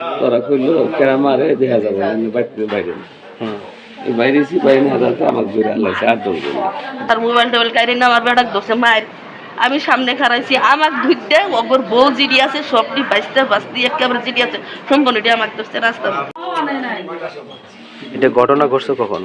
তোরা করল মারে দেখা যাবে আমি বাইরে বাইরে। না হাজারকে আমার জোরে আল্লাহ করল। তার মোবাইল টোবাইল কাইরে না আমার বেটাক ধরছে মায়ের আমি সামনে খারাইছি আমার ধুইতে ওগর বউ জিডি আছে সবটি বাঁচতে বাঁচতে একেবারে জিডি আছে সম্পূর্ণটি আমার ধরছে রাস্তা এটা ঘটনা ঘটছে কখন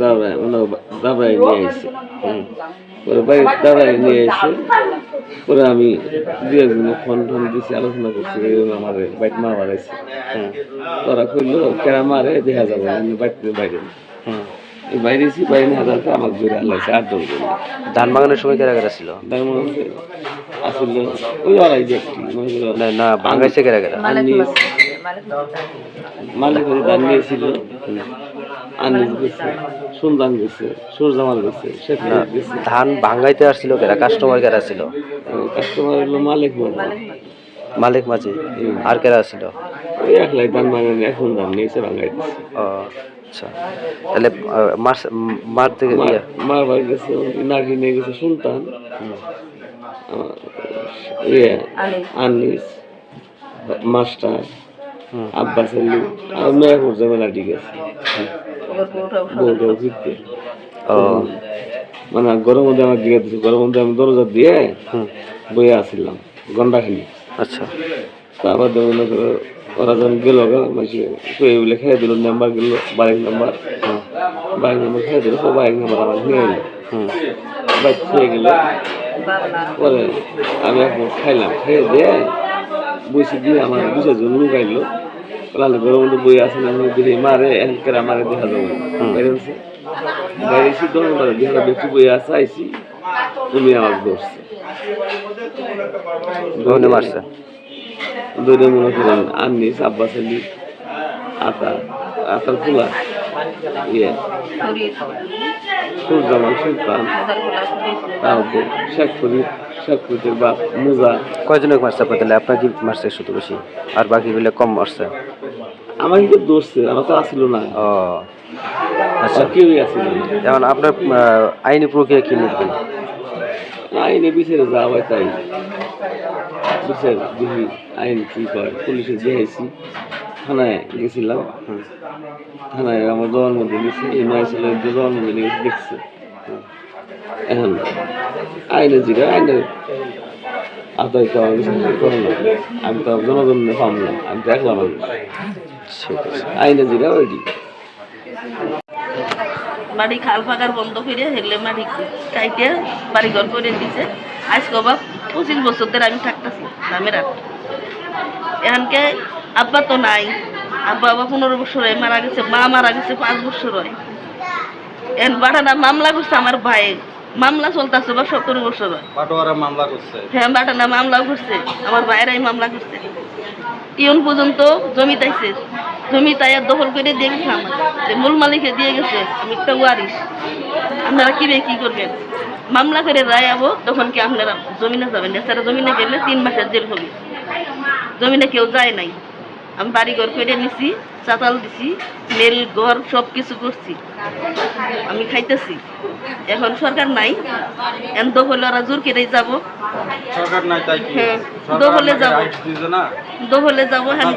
দাবড়ায় মানে দাবড়ায় নিয়ে এসে। পরে বাইরে দাবড়ায় নিয়ে এসে পরে আমি দু একদিন ফোন টোন দিছি আলোচনা করছি আমার বাইক মা বাড়াইছে। হ্যাঁ। তোরা করল কেরা মারে দেখা যাবে আমি বাইরে বাইরে না। হুম এই বাইরেছি বাইরে না হাজারকে আমার জোরে আল্লাহ আটজন করল ধান বাগানের সময় কেরা কেরা ছিল? তার মধ্যে আসলে ওই আড়াই মনে করো না না ভাঙাইছে কেরা কেরা? মালিক ধান নিয়েছিল। আনিস গেছে সুলতান গেছে সুরজামাল গেছে শেখ গেছে। ধান ভাঙাইতে আসছিল কেরা? কাস্টমার কেরা ছিল? কাস্টমার হলো মালিক মনে মালিক মাঝি। আর কেরা ছিল? ওই একলাই ধান ভাঙানি এখন ধান নিয়েছে ভাঙাই দিচ্ছে ও আচ্ছা। তাহলে মার মার থেকে মার বাড়ি গেছে নাকি নিয়ে গেছে সুলতান। ইয়ে আনিস মাস্টার। আব্বাস আর মেয়াপুর জামেলা ঠিক আছে। বউটাও ফিরতে ও। মানে গরম মধ্যে আমার দিকে দিচ্ছে গরম মধ্যে আমি দরজা দিয়ে বয়ে আসছিলাম গন্ডাখানি আচ্ছা। তারপর করো ওরা যখন গেল বলে খেয়ে দিল নাম্বার গেল বাইক নাম্বার। বাইক নাম্বার খেয়ে দিল বাইক নাম্বার আমার নিয়ে এলো। বাইক খেয়ে গেল। পরে আমি এখন খাইলাম খেয়ে দিয়ে বসে দিয়ে আমার বুঝে জন্য লুকাইলো লাল গরম মধ্যে বই আছে না আমি মারে এনকের আমারে দেখা যাবে বাইরে আছে বাইরে এসে দোকান করে দেখা ব্যক্তি বই আছে আইসি তুমি আমার ধরছে ওখানে মারছে দৌড়ে মনে করেন আনিস আব্বাস আলী আতা আতার ফুলা ইয়ে সুরজামান সুলতান তারপর শেখ ফরিদ শেখ ফরিদের বাপ মুজা কয়জনকে মারছে আপনার তাহলে আপনার কি মারছে শুধু বেশি আর বাকিগুলো কম মারছে আমার কিন্তু দোষছে আমার তো আসিল না। ও আচ্ছা। কেউই আসিল না। যেমন আপনার আইনি প্রক্রিয়া কি নিবেন আইনে বিচারে যাওয়া হয় তাই। বিচার দেখি আইন কি করে। পুলিশে দেখেছি থানায় গেছিলাম। থানায় আমার মধ্যে নিচ্ছে এই নয় ছেলে দেওয়ার মধ্যে দেখছে। এখন আইনে জিগা আইনে আদায় তো না আমি তো জনগণে পামলাম আমি তো একলা আইনে ওইটি খাল ফাঁকার বন্ধ করে হেগলে মাটি কাইটে বাড়ি ঘর করে দিছে। আজ কবা পঁচিশ বছর ধরে আমি থাকতেছি আর এখানকে আব্বা তো নাই আব্বা আবার পনেরো বছর হয় মারা গেছে মা মারা গেছে পাঁচ বছর হয়। এন বাটানা মামলা করছে আমার ভাই মামলা চলতেছে বা সতেরো বছর হয়। মামলা করছে। হ্যাঁ বাটানা মামলা করছে আমার ভাইয়েরাই মামলা করছে। টিউন পর্যন্ত জমি তাইছে জমি তাইয়া দখল করে দিয়ে গেছে আমার যে মূল মালিকে দিয়ে গেছে আমি একটা ওয়ারিস আপনারা কিনে কি করবেন? মামলা করে রায় আবো, তখন কি আপনারা জমিনে যাবেন? এছাড়া জমিনে গেলে তিন মাসের জেল হবে। জমিনে কেউ যায় নাই। আমি বাড়ি ঘর করে নিছি। চাতাল দিছি মেল ঘর সব কিছু করছি। আমি খাইতেছি। এখন সরকার নাই। এন দখলে ওরা জোর কেটে যাব। সরকার নাই তাই কি? হ্যাঁ, যাব।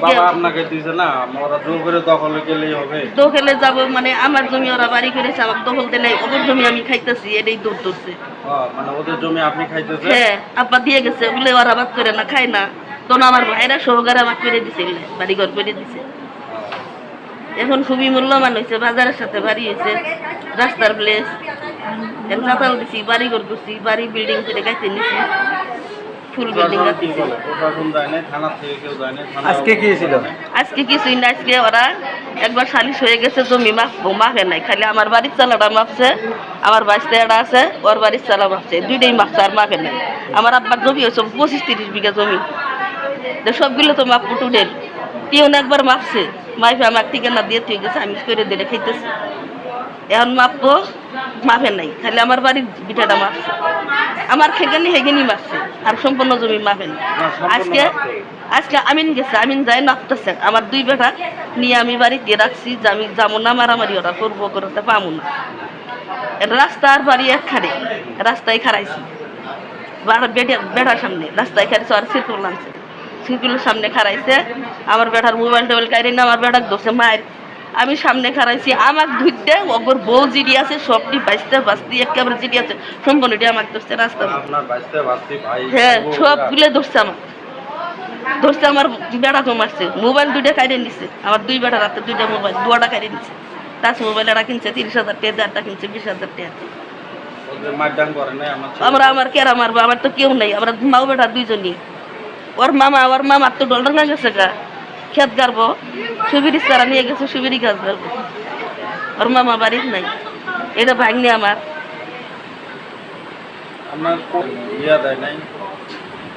বাবা আপনাকে দিছে না? ওরা জোর করে দখলে গেলেই হবে। যাব মানে আমার জমি ওরা বাড়ি করেছে আমার দখল দিলে ওদের জমি আমি খাইতেছি এটাই দূর ধরছে ও, মানে ওদের জমি আপনি খাইতেছে হ্যাঁ আব্বা দিয়ে গেছে বলে ওরা আবাদ করে না খায় না। তখন আমার ভাইরা সহকারে আমার করে দিছে বাড়ি ঘর করে দিছে। এখন খুবই মূল্যবান হয়েছে বাজারের সাথে বাড়ি হয়েছে রাস্তার প্লেস এখন চাতাল দিছি বাড়ি ঘর করছি বাড়ি বিল্ডিং করে গাইতে নিছি। আজকে কি ছিল? কিছুই না আজকে ওরা একবার সালিশ হয়ে গেছে জমি মাপে নাই। খালি আমার বাড়ির চালাটা মাপছে আমার বাচ্চাটা আছে ওর বাড়ির চালা মাপছে। দুইটাই মাপছে আর মাপে নাই। আমার আব্বার জমি হয়েছে পঁচিশ তিরিশ বিঘা জমি। সবগুলো তো মাপ টুডেল টিউন একবার মাপছে। মাইফে আমার ঠিকানা দিয়ে তুই গেছে আমি করে দিলে খাইতেছি। এখন মাপবো মাপে নাই খালি আমার বাড়ির বিটাটা মাপছে। আমার খেগানি হেগেনি মাপছে আর সম্পূর্ণ জমি মাপেন সম্পূর্ণ আজকে আজকে আমিন গেছে আমিন যাই নাপতেছে। আমার দুই বেটা নিয়ে আমি বাড়িতে রাখছি যে আমি যাব না মারামারি ওরা করব করতে পাবো না। রাস্তার বাড়ি একখানে রাস্তায় খারাইছি বেটার সামনে রাস্তায় খারাইছে আর সিরকুল আনছে সিরকুলের সামনে খারাইছে আমার বেটার মোবাইল টোবাইল কাইরে না আমার বেটার ধরছে মায়ের আমি সামনে খারাইছি আমার ধুইতে ওপর বউ জিডি আছে সবটি বাঁচতে বাঁচতে একেবারে জিডি আছে। সম্পূর্ণটি আমাকে ধরছে রাস্তা হ্যাঁ সবগুলো ধরছে আমার ধরছে আমার বেড়াকে মারছে। মোবাইল দুইটা কাইরে নিছে। আমার দুই বেটা রাতে দুইটা মোবাইল দুয়াটা কাইরে নিছে। টাচ মোবাইল একটা কিনছে তিরিশ হাজার টাকা দেড়টা কিনছে বিশ হাজার টাকা। আমার। আমরা আমার কেরা মারবো? আমার তো কেউ নেই। আমরা মাও বেটা দুইজনই ওর মামা ওর মামার তো ডলটা না গেছে গা। খেত গাড়বো। সুবিরি সারা নিয়ে গেছে সুবিরি গাছ গাড়বো। ওর মামা বাড়ির নাই। এটা ভাঙনি আমার।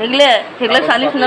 এগুলো এগুলো সালিশ না